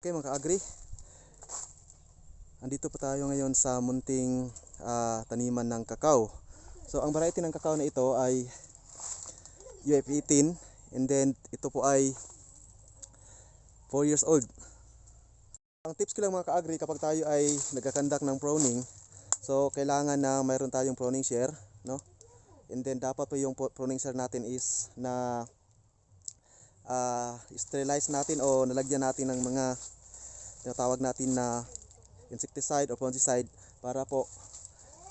Okay mga ka-agri, andito pa tayo ngayon sa munting ah, taniman ng kakao. So ang variety ng kakao na ito ay UF18 and then ito po ay 4 years old. Ang tips ko lang mga ka-agri kapag tayo ay nagkakandak ng pruning, so kailangan na mayroon tayong pruning share, no? And then dapat po yung pruning share natin is na ah, sterilize natin o nalagyan natin ng mga tinatawag natin na insecticide o fungicide para po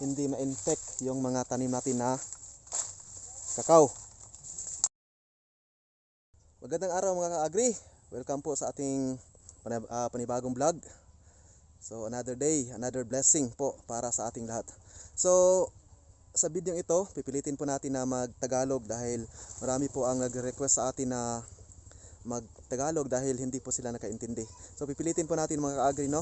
hindi ma-infect yung mga tanim natin na kakao. Magandang araw mga ka-agri. Welcome po sa ating ah, panibagong vlog. So another day, another blessing po para sa ating lahat. So sa video ito, pipilitin po natin na mag-Tagalog dahil marami po ang nag-request sa atin na mag-Tagalog dahil hindi po sila nakaintindi. So pipilitin po natin mga ka-agri no.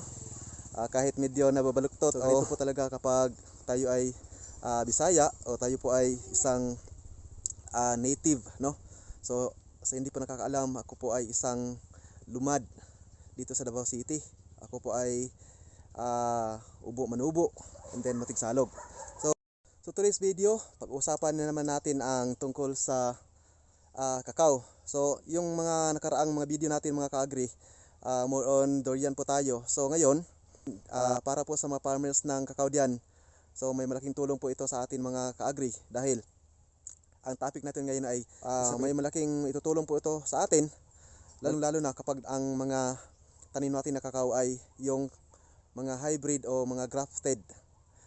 Ah, kahit medyo nababaluktot o ito po talaga kapag tayo ay ah, Bisaya o tayo po ay isang ah, native no. So sa hindi po nakakaalam, ako po ay isang lumad dito sa Davao City. Ako po ay ah, ubo manubo and then matigsalog. So so today's video, pag-usapan na naman natin ang tungkol sa ah, kakao. So, yung mga nakaraang mga video natin mga ka-agri, ah, more on durian po tayo. So, ngayon, ah, para po sa mga farmers ng kakao so may malaking tulong po ito sa atin mga ka-agri dahil ang topic natin ngayon ay ah, may malaking itutulong po ito sa atin lalong-lalo na kapag ang mga tanim natin na kakao ay yung mga hybrid o mga grafted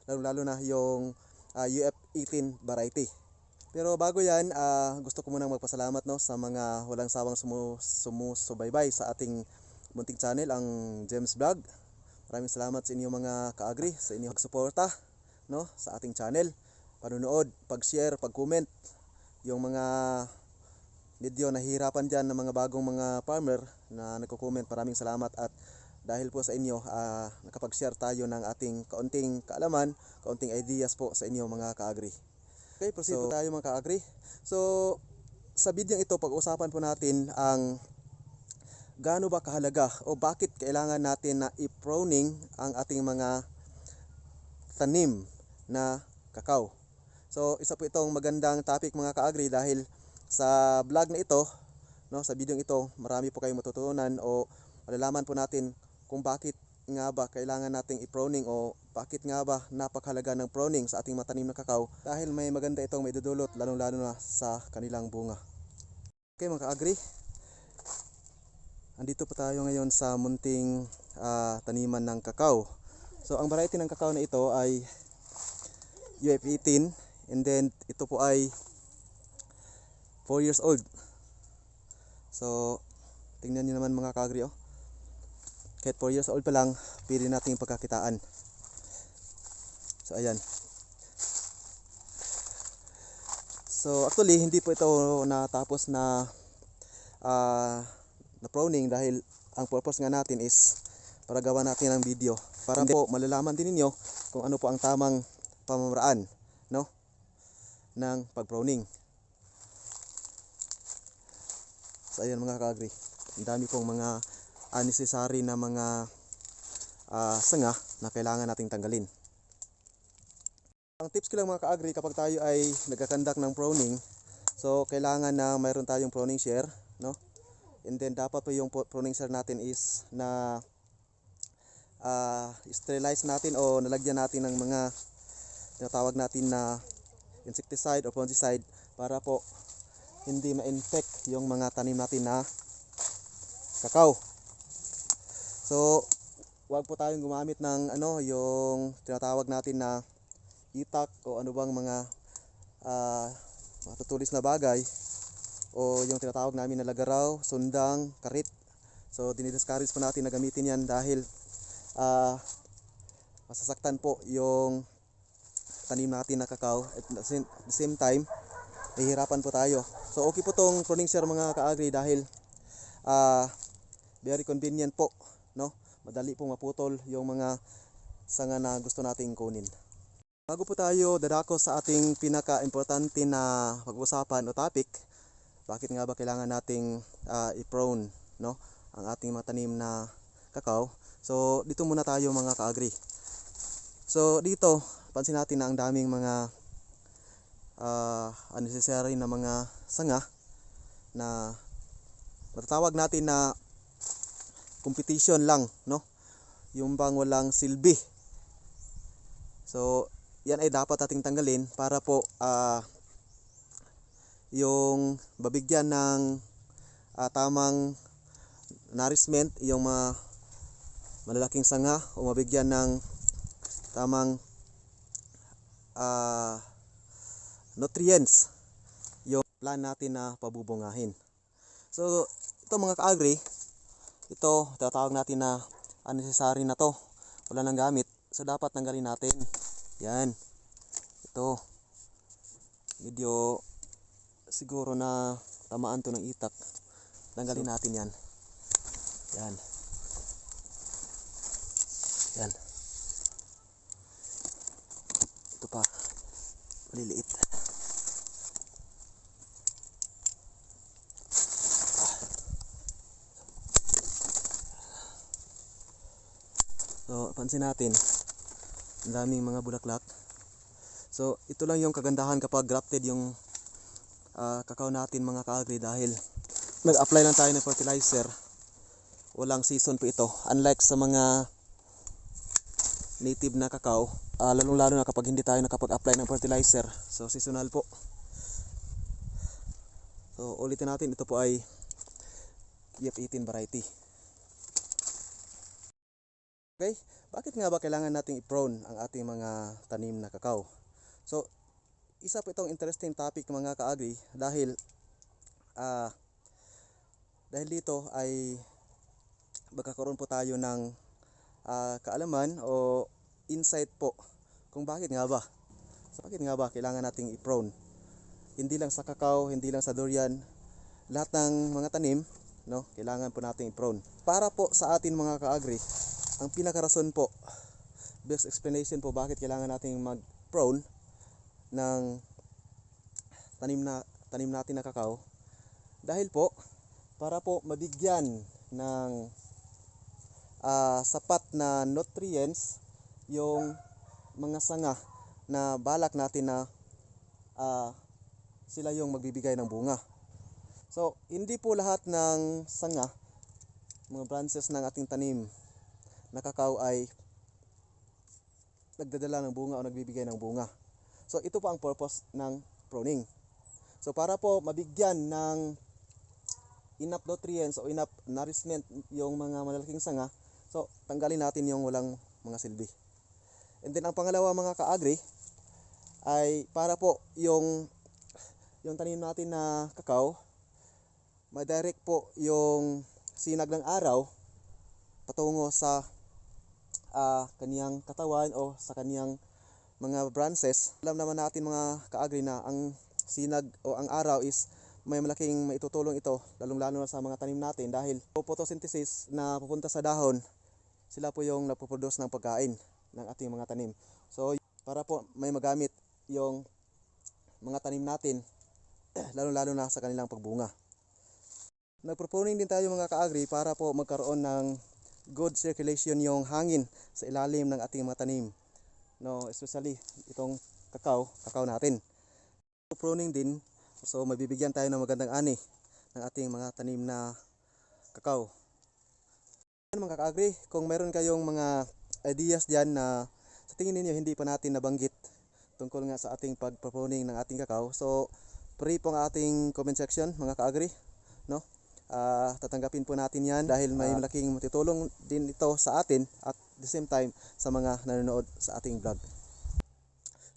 lalong-lalo na yung ah, UF18 variety. Pero bago yan, ah, gusto ko munang magpasalamat no, sa mga walang sawang sumu sumusubaybay sa ating munting channel, ang James Vlog. Maraming salamat sa inyo mga ka-agri, sa inyong pagsuporta no, sa ating channel. Panunood, pag-share, pag-comment. Yung mga medyo nahihirapan dyan ng mga bagong mga farmer na nagko-comment, maraming salamat at dahil po sa inyo, ah, nakapag-share tayo ng ating kaunting kaalaman, kaunting ideas po sa inyo mga ka-agri. Okay, proceed po tayo mga ka-agri. So, sa video ito, pag-usapan po natin ang gaano ba kahalaga o bakit kailangan natin na i-pruning ang ating mga tanim na kakao. So, isa po itong magandang topic mga ka-agri dahil sa vlog na ito, no, sa video ito, marami po kayong matutunan o malalaman po natin kung bakit nga ba kailangan nating i-pruning o bakit nga ba napakahalaga ng pruning sa ating matanim na kakao dahil may maganda itong may dudulot lalong-lalo na sa kanilang bunga. Okay mga ka-agri, andito pa tayo ngayon sa munting ah, taniman ng kakao. So ang variety ng kakao na ito ay UF18 and then ito po ay 4 years old. So tingnan niyo naman mga ka-agri oh kahit 4 years old pa lang, pili natin yung pagkakitaan. So, ayan. So, actually, hindi po ito natapos na ah, na pruning dahil ang purpose nga natin is para gawa natin ng video. Para po malalaman din ninyo kung ano po ang tamang pamamaraan no? ng pag-pruning. So, ayan mga ka-agri. Ang dami pong mga unnecessary na mga ah, sanga na kailangan nating tanggalin. Ang tips ko lang mga ka-agri kapag tayo ay nagkakandak ng pruning, so kailangan na mayroon tayong pruning share, no? And then dapat po yung pruning share natin is na ah, sterilize natin o nalagyan natin ng mga tinatawag natin na insecticide o fungicide para po hindi ma-infect yung mga tanim natin na kakao. So, wag po tayong gumamit ng ano, yung tinatawag natin na itak o ano bang mga ah, matutulis na bagay o yung tinatawag namin na lagaraw, sundang, karit. So, dinidiscourage po natin na gamitin yan dahil ah, masasaktan po yung tanim natin na kakao at the same, time nahihirapan po tayo. So okay po tong pruning share mga ka-agri dahil ah very convenient po, no? Madali pong maputol yung mga sanga na gusto nating kunin. Bago po tayo dadako sa ating pinaka-importante na pag-usapan o topic, bakit nga ba kailangan nating ah, i-prone, no? Ang ating matanim na kakao. So dito muna tayo mga ka-agri. So dito, pansin natin na ang daming mga uh, unnecessary na mga sanga na matatawag natin na competition lang, no? Yung bang walang silbi. So, yan ay dapat ating tanggalin para po ah, yung babigyan ng ah, tamang nourishment yung mga malalaking sanga o mabigyan ng tamang ah, nutrients yung plan natin na pabubungahin. So, ito mga ka-agri, ito, tatawag natin na unnecessary na to. Wala nang gamit. So, dapat tanggalin natin. Yan. Ito. Medyo siguro na tamaan to ng itak. Tanggalin natin yan. Yan. Yan. Ito pa. Maliliit. So, pansin natin, ang daming mga bulaklak. So, ito lang yung kagandahan kapag grafted yung ah, kakao natin mga kaagri dahil nag-apply lang tayo ng fertilizer. Walang season po ito. Unlike sa mga native na kakao, ah, lalong-lalo na kapag hindi tayo nakapag-apply ng fertilizer. So, seasonal po. So, ulitin natin, ito po ay EF18 variety. Okay? Bakit nga ba kailangan nating i-prone ang ating mga tanim na kakao? So, isa po itong interesting topic mga ka-agri dahil ah dahil dito ay magkakaroon po tayo ng ah, kaalaman o insight po kung bakit nga ba. So, bakit nga ba kailangan nating i-prone? Hindi lang sa kakao, hindi lang sa durian, lahat ng mga tanim, no, kailangan po nating i-prone. Para po sa atin mga ka-agri, ang pinakarason po, best explanation po bakit kailangan nating mag-prone ng tanim na tanim natin na kakao dahil po para po mabigyan ng ah, sapat na nutrients yung mga sanga na balak natin na ah, sila yung magbibigay ng bunga. So, hindi po lahat ng sanga, mga branches ng ating tanim na kakao ay nagdadala ng bunga o nagbibigay ng bunga. So ito po ang purpose ng pruning. So para po mabigyan ng enough nutrients o enough nourishment yung mga malalaking sanga, so tanggalin natin yung walang mga silbi. And then ang pangalawa mga ka-agri ay para po yung yung tanim natin na kakao, madirect po yung sinag ng araw patungo sa ah, kaniyang katawan o sa kaniyang mga branches. Alam naman natin mga kaagri na ang sinag o ang araw is may malaking maitutulong ito lalong-lalo na sa mga tanim natin dahil po photosynthesis na pupunta sa dahon sila po yung nagpo-produce ng pagkain ng ating mga tanim. So para po may magamit yung mga tanim natin lalong-lalo na sa kanilang pagbunga. Nagproponing din tayo mga kaagri para po magkaroon ng good circulation yung hangin sa ilalim ng ating mga tanim. No, especially itong kakao, kakao natin. Pruning din, so mabibigyan tayo ng magandang ani ng ating mga tanim na kakao. Yan mga kaagri, kung meron kayong mga ideas diyan na sa tingin ninyo hindi pa natin nabanggit tungkol nga sa ating pag-pruning ng ating kakao. So, free po ang ating comment section mga kaagri, no? Ah, tatanggapin po natin yan dahil may malaking matutulong din ito sa atin at the same time sa mga nanonood sa ating vlog.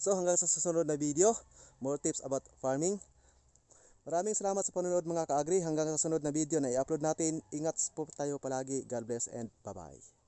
So hanggang sa susunod na video, more tips about farming. Maraming salamat sa panonood mga kaagri. Hanggang sa susunod na video na i-upload natin. Ingat po tayo palagi. God bless and bye-bye.